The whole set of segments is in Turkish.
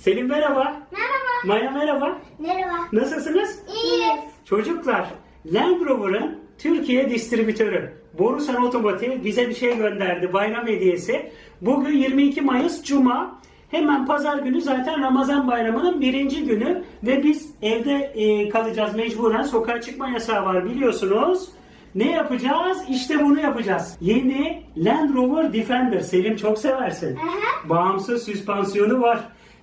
Selim merhaba. Merhaba. Maya merhaba. Merhaba. Nasılsınız? İyiyiz. Çocuklar, Land Rover'ın Türkiye distribütörü Borusan Otomotiv bize bir şey gönderdi bayram hediyesi. Bugün 22 Mayıs Cuma. Hemen pazar günü zaten Ramazan bayramının birinci günü ve biz evde e, kalacağız mecburen. Sokağa çıkma yasağı var biliyorsunuz. Ne yapacağız? İşte bunu yapacağız. Yeni Land Rover Defender. Selim çok seversin. Aha. Bağımsız süspansiyonu var.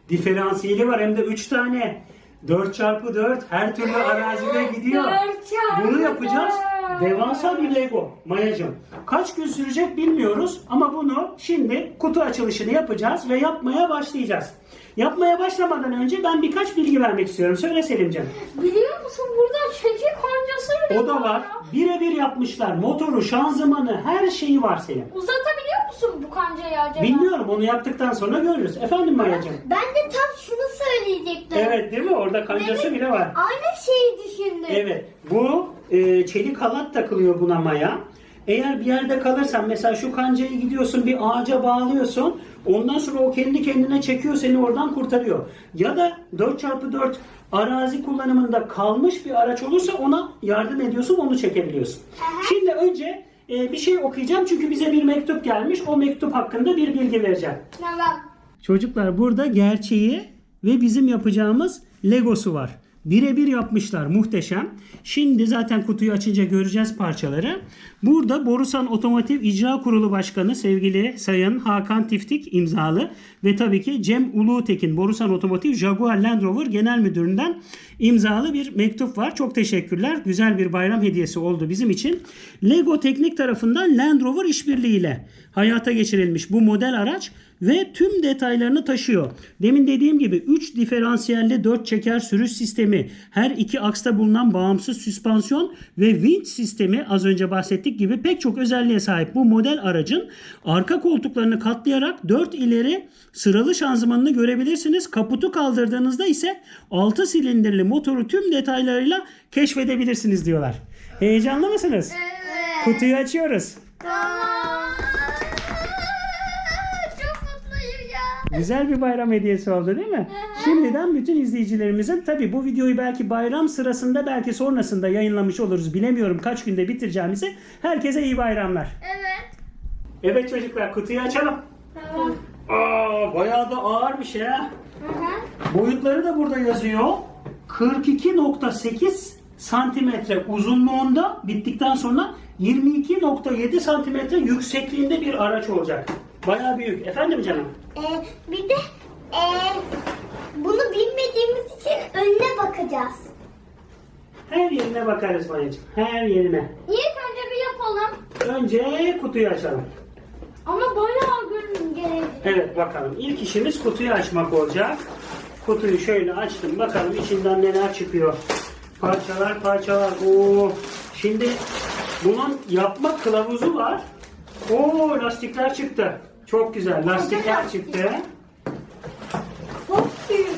Diferansiyeli var hem de 3 tane. 4x4 her türlü arazide gidiyor. 4x4. Bunu yapacağız. Devasa bir Lego Mayacım. Kaç gün sürecek bilmiyoruz ama bunu şimdi kutu açılışını yapacağız ve yapmaya başlayacağız. Yapmaya başlamadan önce ben birkaç bilgi vermek istiyorum. Söyle Selimcan. Biliyor musun burada çekik kancası bile O da var. Birebir yapmışlar. Motoru, şanzımanı, her şeyi var Selim. Uzatabiliyor musun bu kancayı acaba? Bilmiyorum onu yaptıktan sonra görürüz. Efendim Mayacım. Ben de tam şunu söyleyecektim. Evet değil mi? Orada kancası bile var. Aynı şeyi düşündüm. Evet. Bu e, çelik halat takılıyor buna maya. Eğer bir yerde kalırsan mesela şu kancayı gidiyorsun bir ağaca bağlıyorsun. Ondan sonra o kendi kendine çekiyor seni oradan kurtarıyor. Ya da 4x4 arazi kullanımında kalmış bir araç olursa ona yardım ediyorsun onu çekebiliyorsun. Şimdi önce e, bir şey okuyacağım çünkü bize bir mektup gelmiş. O mektup hakkında bir bilgi vereceğim. Tamam. Çocuklar burada gerçeği ve bizim yapacağımız Legosu var. Birebir yapmışlar muhteşem. Şimdi zaten kutuyu açınca göreceğiz parçaları. Burada Borusan Otomotiv İcra Kurulu Başkanı sevgili Sayın Hakan Tiftik imzalı ve tabii ki Cem Ulutekin Borusan Otomotiv Jaguar Land Rover Genel Müdürü'nden imzalı bir mektup var. Çok teşekkürler. Güzel bir bayram hediyesi oldu bizim için. Lego Teknik tarafından Land Rover işbirliğiyle hayata geçirilmiş bu model araç ve tüm detaylarını taşıyor. Demin dediğim gibi 3 diferansiyelli 4 çeker sürüş sistemi, her iki aksta bulunan bağımsız süspansiyon ve vinç sistemi az önce bahsettik gibi pek çok özelliğe sahip bu model aracın arka koltuklarını katlayarak 4 ileri sıralı şanzımanını görebilirsiniz. Kaputu kaldırdığınızda ise 6 silindirli motoru tüm detaylarıyla keşfedebilirsiniz diyorlar. Heyecanlı mısınız? Evet. Kutuyu açıyoruz. Tamam. Güzel bir bayram hediyesi oldu değil mi? Şimdiden bütün izleyicilerimizin tabi bu videoyu belki bayram sırasında belki sonrasında yayınlamış oluruz. Bilemiyorum kaç günde bitireceğimizi. Herkese iyi bayramlar. Evet. Evet çocuklar kutuyu açalım. Tamam. Aa bayağı da ağır bir şey ha. Boyutları da burada yazıyor. 42.8 santimetre uzunluğunda bittikten sonra 22.7 santimetre yüksekliğinde bir araç olacak. Bayağı büyük. Efendim canım? Ee, bir de ee, bunu bilmediğimiz için önüne bakacağız. Her yerine bakarız Mayacığım. Her yerine. İlk önce bir yapalım. Önce kutuyu açalım. Ama bayağı gün gelecek. Evet bakalım. İlk işimiz kutuyu açmak olacak. Kutuyu şöyle açtım. Bakalım içinden neler çıkıyor. Parçalar parçalar. Oo. Şimdi bunun yapma kılavuzu var. Oo lastikler çıktı. Çok güzel. Lastikler çıktı. Çok büyük.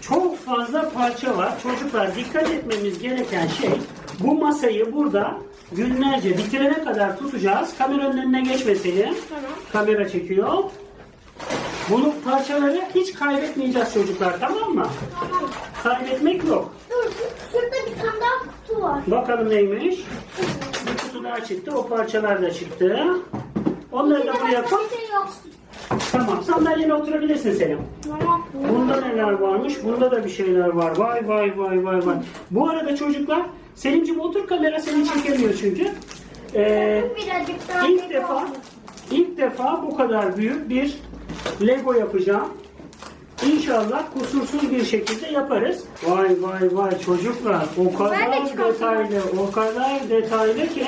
Çok fazla parça var. Çocuklar dikkat etmemiz gereken şey bu masayı burada günlerce bitirene kadar tutacağız. Kameranın önüne geçmeselim. Tamam. Kamera çekiyor. Bunu parçaları hiç kaybetmeyeceğiz çocuklar tamam mı? Tamam. Kaybetmek yok. Dur, şurada bir tane daha kutu var. Bakalım neymiş. Bir kutu daha çıktı. O parçalar da çıktı. Onları da buraya koy. Şey. Tamam sandalyene oturabilirsin Selim. Bunda neler varmış? Bunda da bir şeyler var. Vay vay vay vay vay. Bu arada çocuklar Selimciğim otur kamera seni çekemiyor çünkü. Ee, ilk defa ilk defa bu kadar büyük bir Lego yapacağım. İnşallah kusursuz bir şekilde yaparız. Vay vay vay çocuklar o kadar detaylı o kadar detaylı ki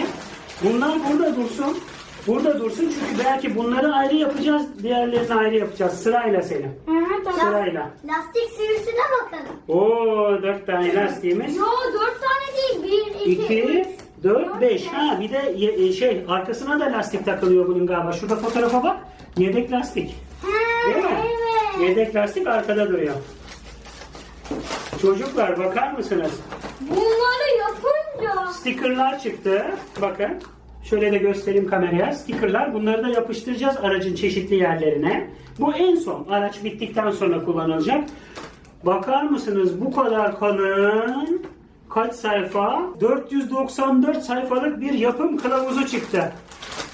bunlar burada dursun. Burada dursun çünkü belki bunları ayrı yapacağız, diğerlerini ayrı yapacağız. Sırayla Selim. Hı hı, tamam. Sırayla. Lastik sürüsüne bakalım. Oo dört tane lastiğimiz. Yo dört tane değil. Bir, iki, İki, üç. dört, beş. Ha bir de ye- e, şey arkasına da lastik takılıyor bunun galiba. Şurada fotoğrafa bak. Yedek lastik. Ha, Değil mi? evet. Yedek lastik arkada duruyor. Çocuklar bakar mısınız? Bunları yapınca. Stickerlar çıktı. Bakın. Şöyle de göstereyim kameraya. Stickerlar. Bunları da yapıştıracağız aracın çeşitli yerlerine. Bu en son. Araç bittikten sonra kullanılacak. Bakar mısınız bu kadar kalın kaç sayfa? 494 sayfalık bir yapım kılavuzu çıktı.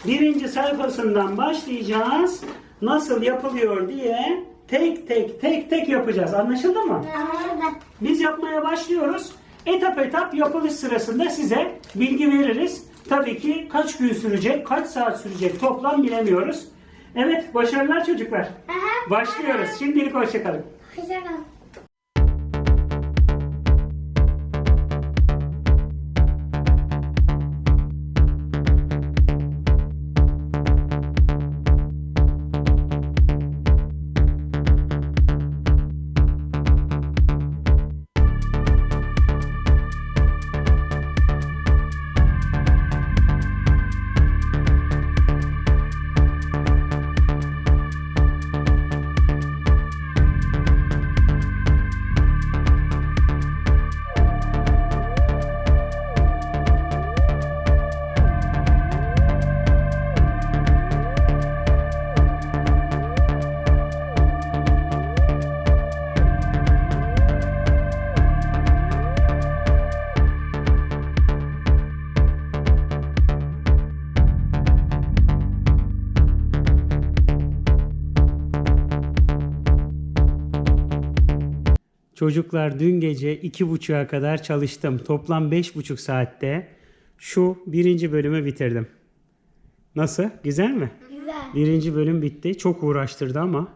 Birinci sayfasından başlayacağız. Nasıl yapılıyor diye tek tek tek tek yapacağız. Anlaşıldı mı? Biz yapmaya başlıyoruz. Etap etap yapılış sırasında size bilgi veririz. Tabii ki kaç gün sürecek, kaç saat sürecek toplam bilemiyoruz. Evet, başarılar çocuklar. Aha. Başlıyoruz. Şimdilik hoşçakalın. Hoşçakalın. Çocuklar dün gece iki buçuğa kadar çalıştım. Toplam beş buçuk saatte şu birinci bölümü bitirdim. Nasıl? Güzel mi? Güzel. Birinci bölüm bitti. Çok uğraştırdı ama.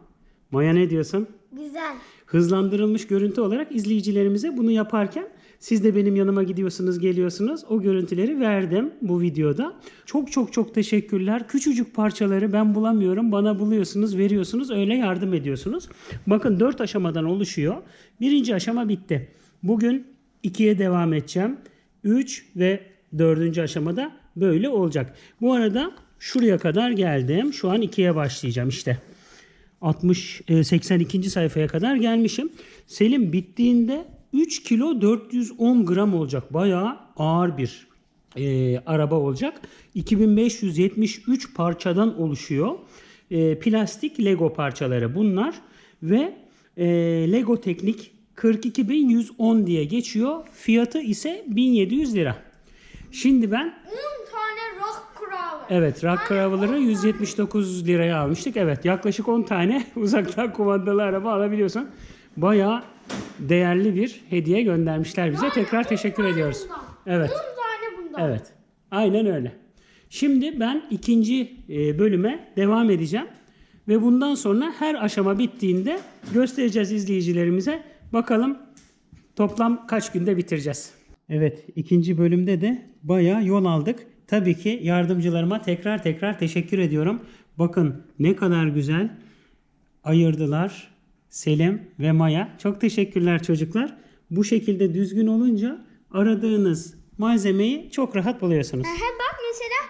Maya ne diyorsun? Güzel. hızlandırılmış görüntü olarak izleyicilerimize bunu yaparken siz de benim yanıma gidiyorsunuz, geliyorsunuz. O görüntüleri verdim bu videoda. Çok çok çok teşekkürler. Küçücük parçaları ben bulamıyorum. Bana buluyorsunuz, veriyorsunuz. Öyle yardım ediyorsunuz. Bakın 4 aşamadan oluşuyor. Birinci aşama bitti. Bugün 2'ye devam edeceğim. 3 ve 4. aşamada böyle olacak. Bu arada şuraya kadar geldim. Şu an 2'ye başlayacağım işte. 60 e, 82. sayfaya kadar gelmişim. Selim bittiğinde 3 kilo 410 gram olacak. Bayağı ağır bir e, araba olacak. 2573 parçadan oluşuyor. E, plastik Lego parçaları bunlar ve e, Lego Teknik 42110 diye geçiyor. Fiyatı ise 1700 lira. Şimdi ben 10 tane rock kuralı. Evet, rock crawler'ı 179 liraya almıştık. Evet, yaklaşık 10 tane uzaktan kumandalı araba alabiliyorsun. Bayağı değerli bir hediye göndermişler bize. Tekrar teşekkür ediyoruz. Evet, 10 tane bundan. evet. Aynen öyle. Şimdi ben ikinci e, bölüme devam edeceğim. Ve bundan sonra her aşama bittiğinde göstereceğiz izleyicilerimize. Bakalım toplam kaç günde bitireceğiz. Evet ikinci bölümde de bayağı yol aldık. Tabii ki yardımcılarıma tekrar tekrar teşekkür ediyorum. Bakın ne kadar güzel ayırdılar Selim ve Maya. Çok teşekkürler çocuklar. Bu şekilde düzgün olunca aradığınız malzemeyi çok rahat buluyorsunuz. He bak mesela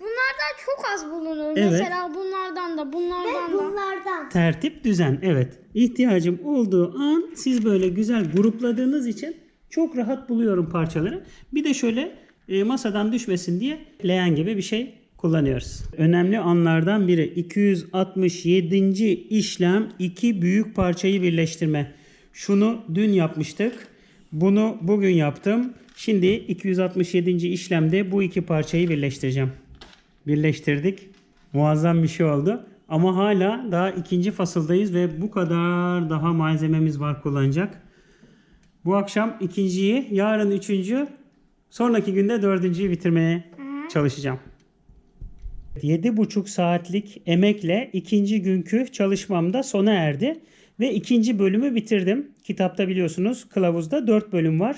bunlardan çok az bulunur. Evet. Mesela bunlardan da bunlardan da. bunlardan. Tertip düzen evet. İhtiyacım olduğu an siz böyle güzel grupladığınız için çok rahat buluyorum parçaları. Bir de şöyle e, masadan düşmesin diye leğen gibi bir şey kullanıyoruz. Önemli anlardan biri 267. işlem iki büyük parçayı birleştirme. Şunu dün yapmıştık. Bunu bugün yaptım. Şimdi 267. işlemde bu iki parçayı birleştireceğim birleştirdik. Muazzam bir şey oldu. Ama hala daha ikinci fasıldayız ve bu kadar daha malzememiz var kullanacak. Bu akşam ikinciyi, yarın üçüncü, sonraki günde dördüncüyü bitirmeye çalışacağım. 7,5 saatlik emekle ikinci günkü çalışmam da sona erdi. Ve ikinci bölümü bitirdim. Kitapta biliyorsunuz kılavuzda 4 bölüm var.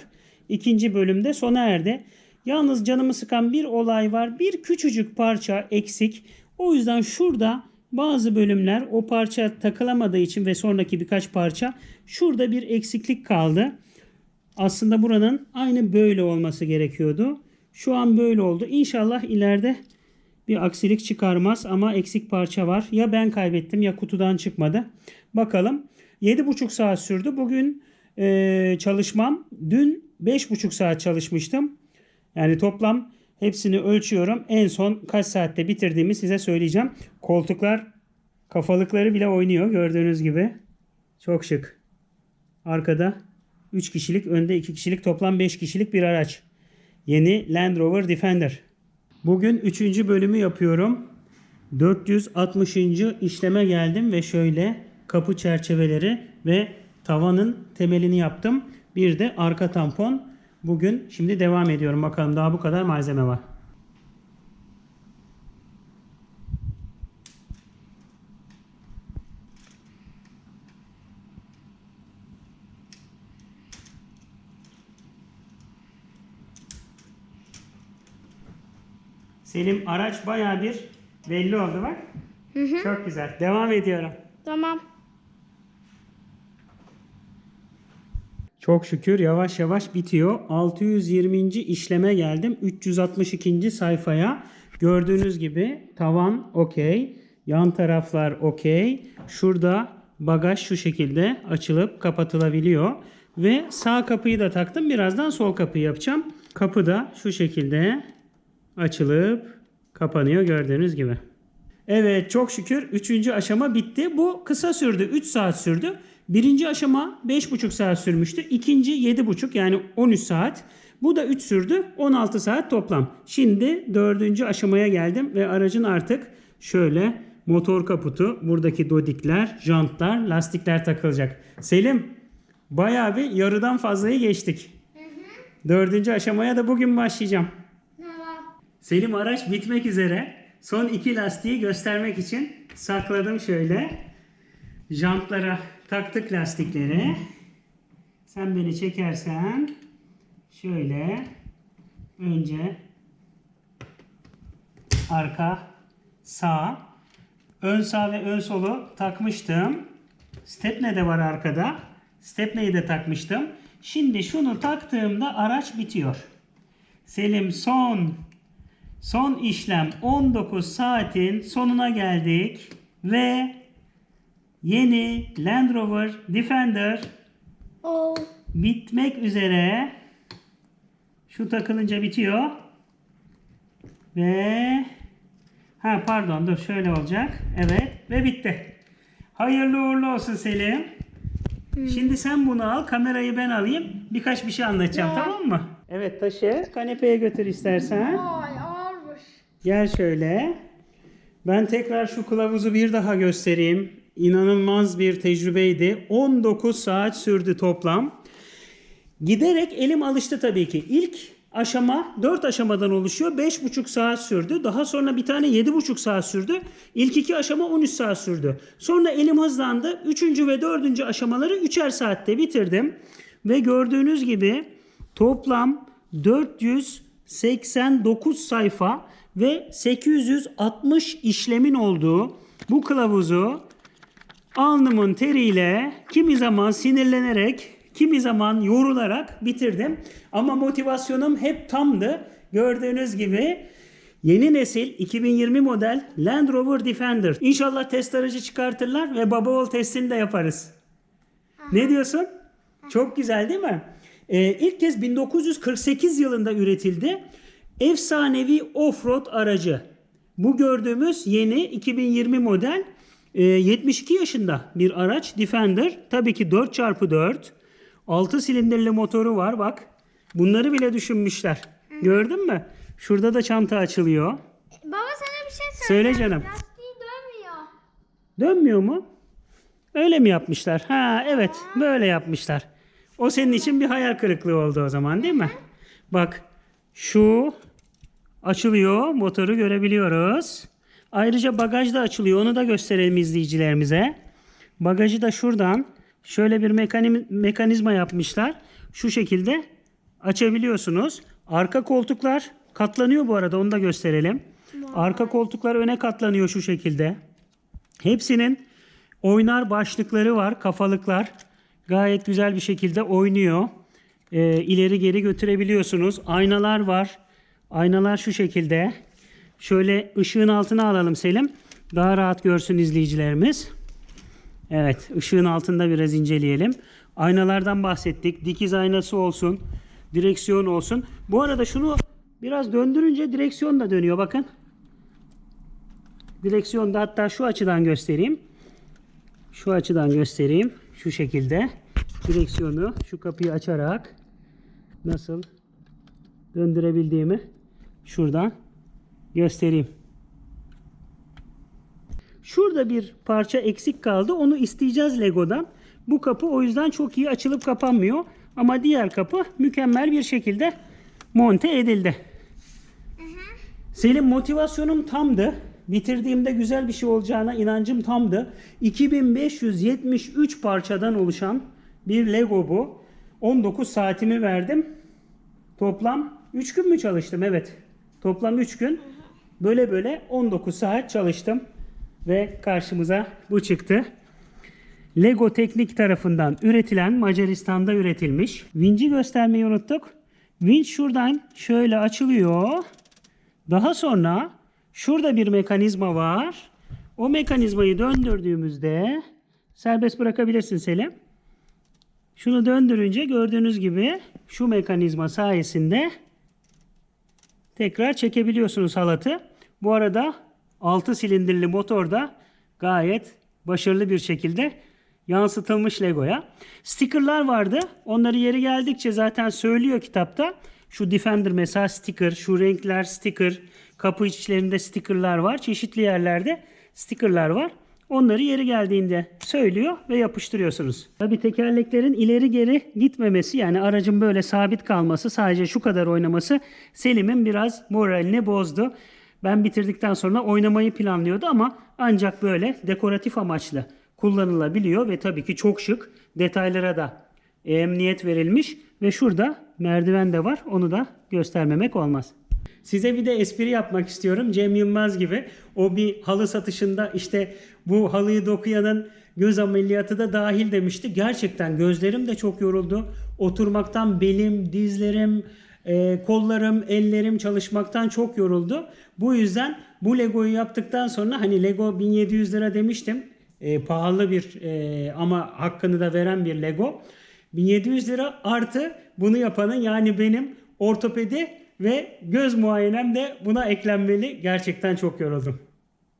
İkinci bölümde sona erdi. Yalnız canımı sıkan bir olay var. Bir küçücük parça eksik. O yüzden şurada bazı bölümler o parça takılamadığı için ve sonraki birkaç parça şurada bir eksiklik kaldı. Aslında buranın aynı böyle olması gerekiyordu. Şu an böyle oldu. İnşallah ileride bir aksilik çıkarmaz ama eksik parça var. Ya ben kaybettim ya kutudan çıkmadı. Bakalım. 7,5 saat sürdü. Bugün e, çalışmam. Dün 5,5 saat çalışmıştım. Yani toplam hepsini ölçüyorum. En son kaç saatte bitirdiğimi size söyleyeceğim. Koltuklar kafalıkları bile oynuyor gördüğünüz gibi. Çok şık. Arkada 3 kişilik, önde 2 kişilik toplam 5 kişilik bir araç. Yeni Land Rover Defender. Bugün 3. bölümü yapıyorum. 460. işleme geldim ve şöyle kapı çerçeveleri ve tavanın temelini yaptım. Bir de arka tampon. Bugün şimdi devam ediyorum. Bakalım daha bu kadar malzeme var. Selim araç baya bir belli oldu bak. Çok güzel. Devam ediyorum. Tamam. Çok şükür yavaş yavaş bitiyor. 620. işleme geldim. 362. sayfaya. Gördüğünüz gibi tavan okey. Yan taraflar okey. Şurada bagaj şu şekilde açılıp kapatılabiliyor. Ve sağ kapıyı da taktım. Birazdan sol kapıyı yapacağım. Kapı da şu şekilde açılıp kapanıyor gördüğünüz gibi. Evet çok şükür 3. aşama bitti. Bu kısa sürdü. 3 saat sürdü. Birinci aşama 5,5 saat sürmüştü. İkinci 7,5 yani 13 saat. Bu da 3 sürdü. 16 saat toplam. Şimdi dördüncü aşamaya geldim ve aracın artık şöyle motor kaputu, buradaki dodikler, jantlar, lastikler takılacak. Selim bayağı bir yarıdan fazlayı geçtik. Dördüncü aşamaya da bugün başlayacağım. Selim araç bitmek üzere. Son iki lastiği göstermek için sakladım şöyle. Jantlara taktık lastikleri. Sen beni çekersen şöyle önce arka sağ ön sağ ve ön solu takmıştım. Stepne de var arkada. Stepneyi de takmıştım. Şimdi şunu taktığımda araç bitiyor. Selim son Son işlem 19 saatin sonuna geldik ve yeni Land Rover Defender Oo. bitmek üzere. Şu takılınca bitiyor. Ve ha pardon dur şöyle olacak. Evet ve bitti. Hayırlı uğurlu olsun Selim. Şimdi sen bunu al, kamerayı ben alayım. Birkaç bir şey anlatacağım tamam mı? Evet taşı kanepeye götür istersen. Ay. Gel şöyle. Ben tekrar şu kılavuzu bir daha göstereyim. İnanılmaz bir tecrübeydi. 19 saat sürdü toplam. Giderek elim alıştı tabii ki. İlk aşama 4 aşamadan oluşuyor. 5,5 saat sürdü. Daha sonra bir tane 7,5 saat sürdü. İlk iki aşama 13 saat sürdü. Sonra elim hızlandı. 3. ve 4. aşamaları 3'er saatte bitirdim. Ve gördüğünüz gibi toplam 489 sayfa ve 860 işlemin olduğu bu kılavuzu alnımın teriyle kimi zaman sinirlenerek kimi zaman yorularak bitirdim. Ama motivasyonum hep tamdı. Gördüğünüz gibi yeni nesil 2020 model Land Rover Defender. İnşallah test aracı çıkartırlar ve baba oğul testini de yaparız. Ne diyorsun? Çok güzel değil mi? Ee, ilk kez 1948 yılında üretildi. Efsanevi offroad aracı. Bu gördüğümüz yeni 2020 model e, 72 yaşında bir araç Defender. Tabii ki 4x4. 6 silindirli motoru var bak. Bunları bile düşünmüşler. Gördün mü? Şurada da çanta açılıyor. Baba sana bir şey Söyle canım. Lastiği dönmüyor. Dönmüyor mu? Öyle mi yapmışlar? Ha evet böyle yapmışlar. O senin için bir hayal kırıklığı oldu o zaman değil mi? Bak şu açılıyor motoru görebiliyoruz. Ayrıca bagaj da açılıyor onu da gösterelim izleyicilerimize. Bagajı da şuradan şöyle bir mekani- mekanizma yapmışlar. Şu şekilde açabiliyorsunuz. Arka koltuklar katlanıyor bu arada onu da gösterelim. Arka koltuklar öne katlanıyor şu şekilde. Hepsinin oynar başlıkları var, kafalıklar. Gayet güzel bir şekilde oynuyor. Ee, ileri geri götürebiliyorsunuz. Aynalar var. Aynalar şu şekilde. Şöyle ışığın altına alalım Selim. Daha rahat görsün izleyicilerimiz. Evet, ışığın altında biraz inceleyelim. Aynalardan bahsettik. Dikiz aynası olsun, direksiyon olsun. Bu arada şunu biraz döndürünce direksiyon da dönüyor bakın. Direksiyonda hatta şu açıdan göstereyim. Şu açıdan göstereyim. Şu şekilde. Direksiyonu şu kapıyı açarak nasıl döndürebildiğimi şuradan göstereyim. Şurada bir parça eksik kaldı. Onu isteyeceğiz Lego'dan. Bu kapı o yüzden çok iyi açılıp kapanmıyor. Ama diğer kapı mükemmel bir şekilde monte edildi. Selim motivasyonum tamdı. Bitirdiğimde güzel bir şey olacağına inancım tamdı. 2573 parçadan oluşan bir Lego bu. 19 saatimi verdim. Toplam 3 gün mü çalıştım? Evet. Toplam 3 gün. Böyle böyle 19 saat çalıştım. Ve karşımıza bu çıktı. Lego Teknik tarafından üretilen Macaristan'da üretilmiş. Vinci göstermeyi unuttuk. Vinç şuradan şöyle açılıyor. Daha sonra şurada bir mekanizma var. O mekanizmayı döndürdüğümüzde serbest bırakabilirsin Selim. Şunu döndürünce gördüğünüz gibi şu mekanizma sayesinde tekrar çekebiliyorsunuz halatı. Bu arada 6 silindirli motor da gayet başarılı bir şekilde yansıtılmış Lego'ya. Stickerlar vardı. Onları yeri geldikçe zaten söylüyor kitapta. Şu Defender mesela sticker, şu renkler sticker, kapı içlerinde stickerlar var. Çeşitli yerlerde stickerlar var. Onları yeri geldiğinde söylüyor ve yapıştırıyorsunuz. Tabi tekerleklerin ileri geri gitmemesi yani aracın böyle sabit kalması sadece şu kadar oynaması Selim'in biraz moralini bozdu. Ben bitirdikten sonra oynamayı planlıyordu ama ancak böyle dekoratif amaçlı kullanılabiliyor ve tabii ki çok şık detaylara da emniyet verilmiş ve şurada merdiven de var onu da göstermemek olmaz. Size bir de espri yapmak istiyorum. Cem Yılmaz gibi o bir halı satışında işte bu halıyı dokuyanın göz ameliyatı da dahil demişti. Gerçekten gözlerim de çok yoruldu. Oturmaktan belim, dizlerim, e, kollarım, ellerim çalışmaktan çok yoruldu. Bu yüzden bu Lego'yu yaptıktan sonra hani Lego 1700 lira demiştim. E, pahalı bir e, ama hakkını da veren bir Lego. 1700 lira artı bunu yapanın yani benim ortopedi ve göz muayenem de buna eklenmeli. Gerçekten çok yoruldum.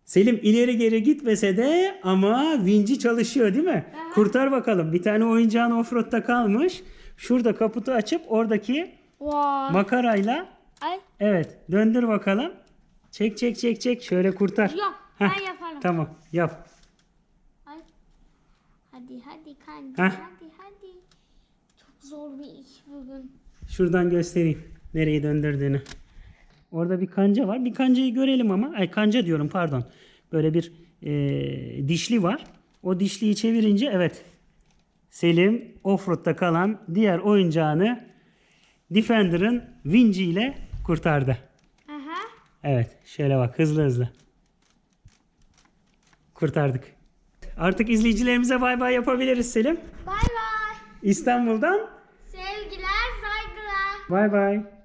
Selim ileri geri gitmese de ama vinci çalışıyor değil mi? Kurtar bakalım. Bir tane oyuncağın offroad'da kalmış. Şurada kaputu açıp oradaki Vay. makarayla Ay. evet döndür bakalım. Çek çek çek çek şöyle kurtar. Yok, Heh, ben yaparım. Tamam yap. Ay. Hadi hadi kanka. Heh. Hadi hadi. Çok zor bir iş bugün. Şuradan göstereyim nereyi döndürdüğünü. Orada bir kanca var. Bir kancayı görelim ama. Ay kanca diyorum pardon. Böyle bir e, dişli var. O dişliyi çevirince evet. Selim offroad'da kalan diğer oyuncağını Defender'ın Vinci ile kurtardı. Aha. Evet şöyle bak hızlı hızlı. Kurtardık. Artık izleyicilerimize bay bay yapabiliriz Selim. Bay bay. İstanbul'dan Sevgiler, saygılar. bay bay.